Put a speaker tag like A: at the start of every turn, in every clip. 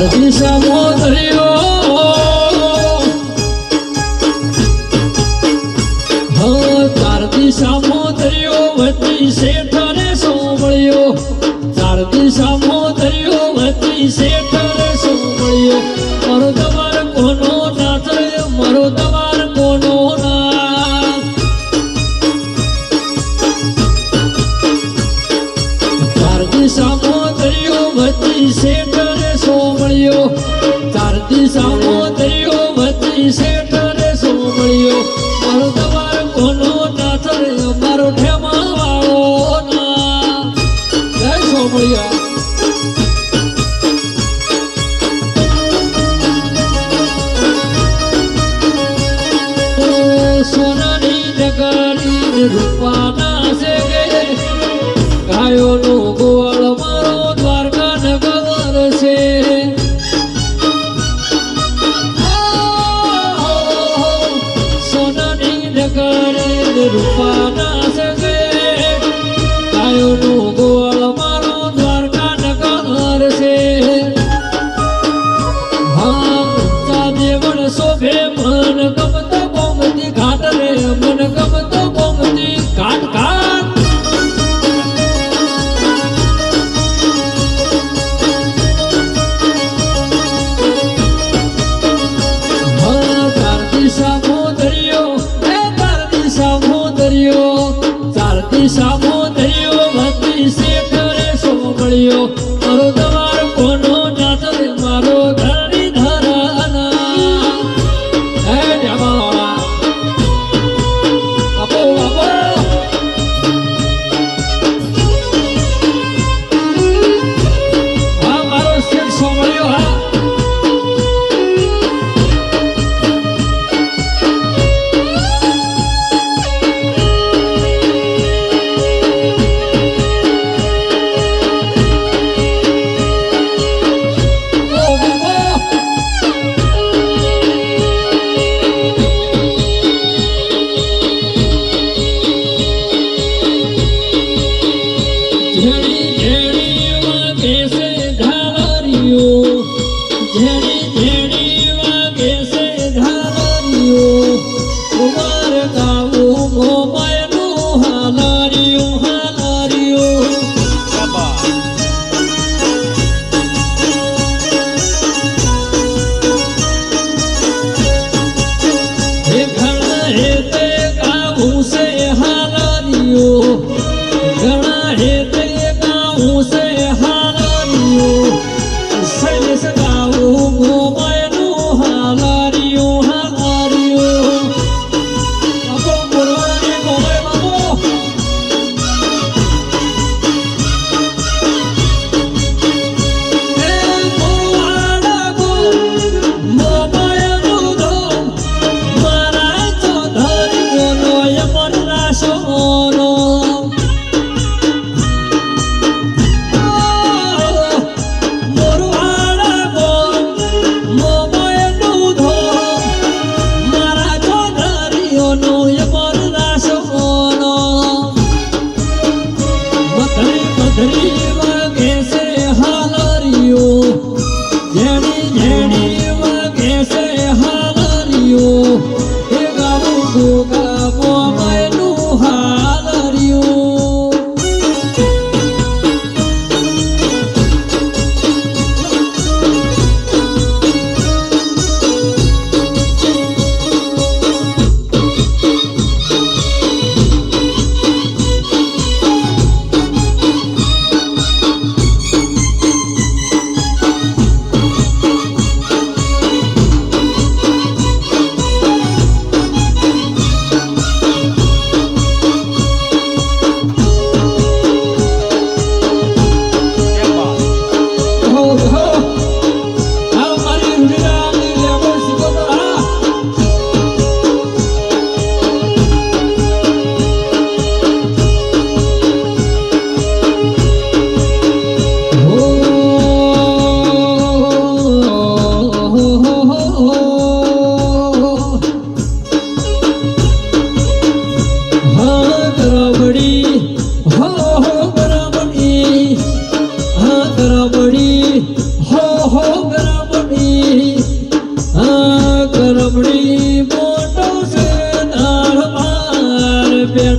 A: ભારતની સામો ધર્યો ભારતી સામો ધર્યો વતી શેઠ ને સાંભળ્યો વતી શેઠ મળ્યો. ચારતી સામો થયો વચ્ચે શેઠ રે મળ્યો મારો તમારો કોનો ના થયો મારો ઠેમા વાળો ના. જય સોમળિયા you. 人的一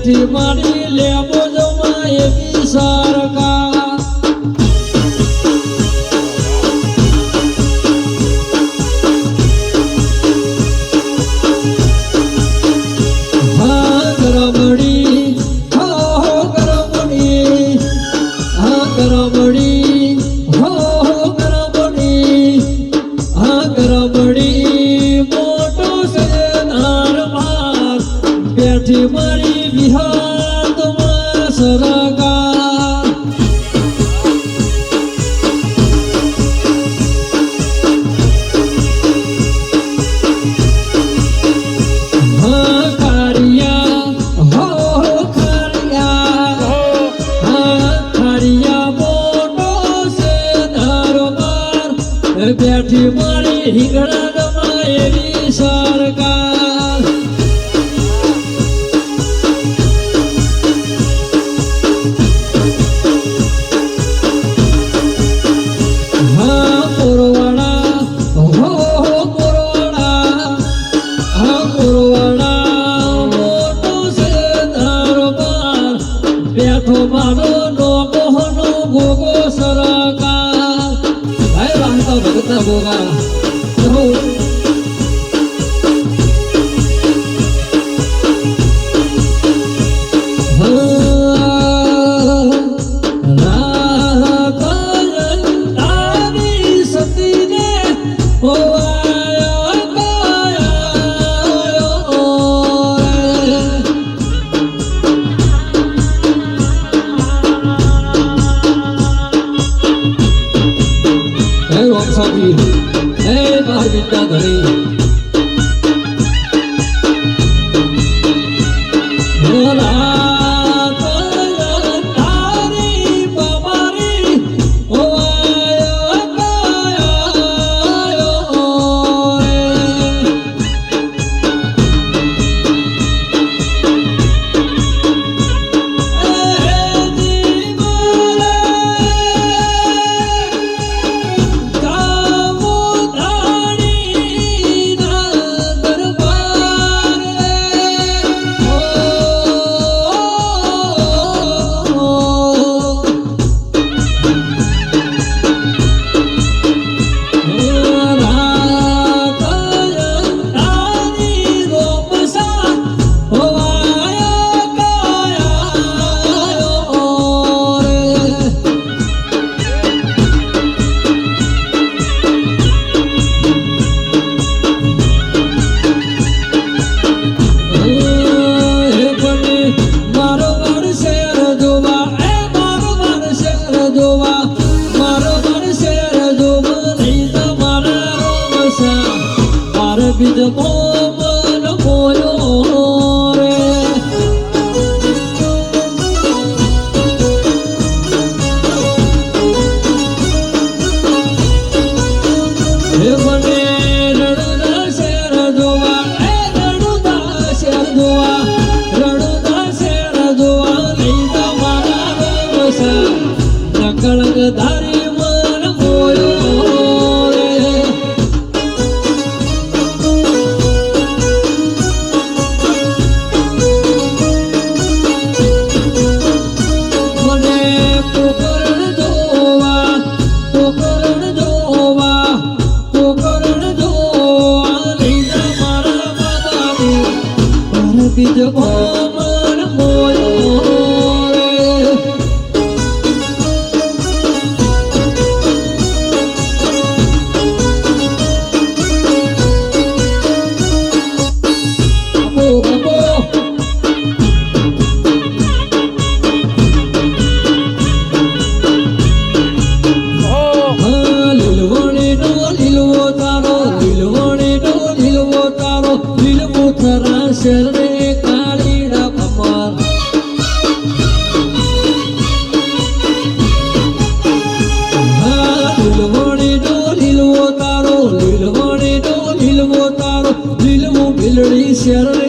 A: કાઠી માની લે બેઠી મારી હિંગળા ગમા એવી સા હે બસ મિટા ઘડી सकळगधारी Shut up.